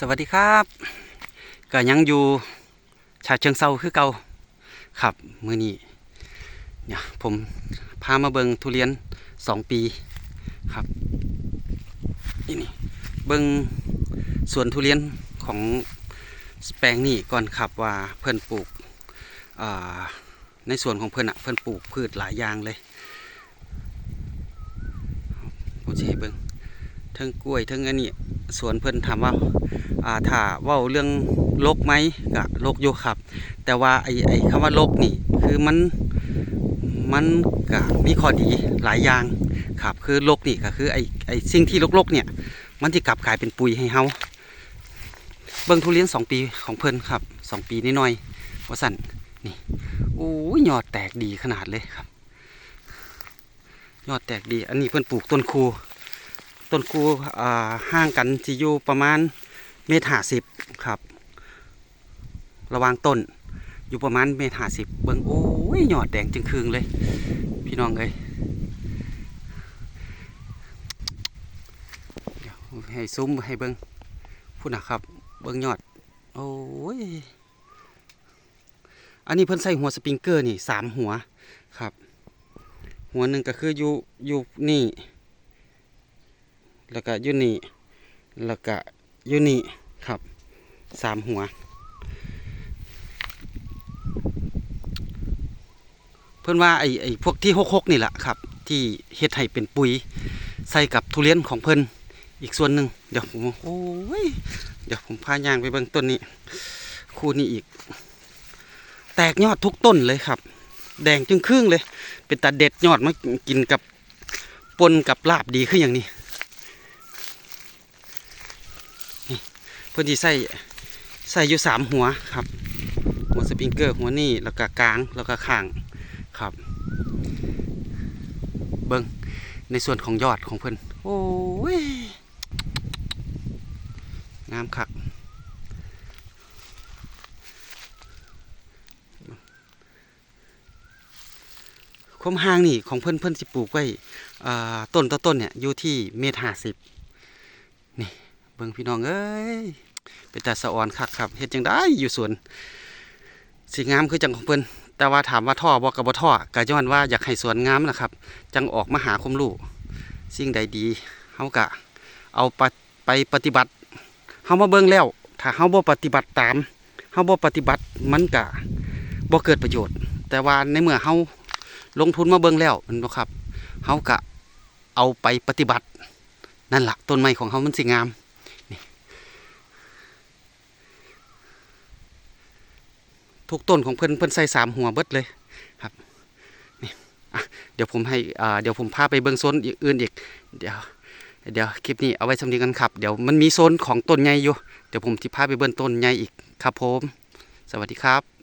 สวัสดีครับก็ยังอยู่ชาเชิงเซาคือเก่าครับมือนี้เนี่ยผมพามาเบิงทุเรียนสองปีครับนี่นี่เบิงสวนทุเรียนของแปลงนี่ก่อนครับว่าเพื่อนปลูกในส่วนของเพื่อนอะเพื่อนปลูกพืชหลายอย่างเลยผมจะให้เบิง ทั้งกล้วยทั้งอันนี้สวนเพื่อนถามว่าอ่าถ้าว่าเรื่องโรคไหมก็โรคอยู่ครับ แต่ว่าไอ้ไอ้คำว่าโรคนี่คือมันมันก็มีข้อดีหลายอย่างครับคือโรคนี่ก็คือไอ้ไอ้สิ่งที่โรคๆเนี่ย มันจะกลับกลายเป็นปุ๋ยให้เฮาเบิ่งทุเรียนสองปีของเพิ่นครับสองปีน้อยว่าสั่นนี่โอ้ยยอดแตกดีขนาดเลยครับ ยอดแตกดีอันนี้เพิ่นปลูกต้นคู ต้นคูห่างกันที่อยู่ประมาณเมตรห้าสิบครับ ระวางต้นอยู่ประมาณเมตรห้าสิบเบิ้งโอ้ยหยอดแดงจึงคืงเลย พี่น้องเลยเดี๋ยให้ซุ้มให้เบิ้งพูดนะครับ เบิ้งยอด โอ้ยอันนี้เพิ่นใส่หัวสปริงเกอร์นี่สามหัวครับ หัวหนึ่งก็คืออยู่อยู่นี่ แล้วก็ยูนี่แล้วก็ยูนี่ครับสามหัว เพื่อนว่าไอ้ไอ้พวกที่หกหกนี่แหละครับ ที่เฮ็ดให้เป็นปุ๋ยใส่กับทุเรียนของเพิ่อนอีกส่วนหนึ่งเดี๋ยวผมโอ้ยเดี๋ยวผมพายางไปเบิ่งต้นนี้ คู่นี้อีก แตกยอดทุกต้นเลยครับ แดงจึงครึ่งเลย เป็นตาเด็ดยอดมากินกับปนกับลาบดีขึ้นอย่างนี้ เพื่อนที่ใส่ใส่อยู่สามหัวครับ หัวสปริงเกอร์หัวนี่แล้วก็กลางแล้วก็ข้างครับ เบิ้งในส่วนของยอดของเพื่อนโอ้ยงามคักคมห่างนี่ของเพื่อนเพื่อนสิปลูกไว้อ่าต้นต่อต้นเนี่ยอยู่ที่เมตรห้าสิบนี่ เบิ่งพี่น้องเอ้ยเป็นตาสะออนคักครับเฮ็ดจังได้อยู่สวนสีงามคือจังของเพิ่นแต่ว่าถามว่าท่อบ่กับบ่ท่อก็ย้อนว่าอยากให้สวนงามนะครับ จังออกมาหาความรู้สิ่งใดดีเฮาก็เอาไปไปปฏิบัติเฮามาเบิ่งแล้ว ถ้าเฮาบ่ปฏิบัติตามเฮาบ่ปฏิบัติมันก็บ่เกิดประโยชน์ แต่ว่าในเมื่อเฮาลงทุนมาเบิ่งแล้วมันบ่ครับเฮาก็เอาไปปฏิบัติ นั่นล่ะต้นไม้ของเฮามันสิงาม ทุกต้นของเพิ่นเพิ่นใส่สามหัวเบิดเลยครับนี่เดี๋ยวผมให้อ่าเดี๋ยวผมพาไปเบื้องโซนอื่นอีกเดี๋ยวเดี๋ยวคลิปนี้เอาไว้สำนีกันครับเดี๋ยวมันมีโซนของต้นใหญ่อยู่เดี๋ยวผมจะพาไปเบื้องต้นใหญ่อีกครับผม สวัสดีครับ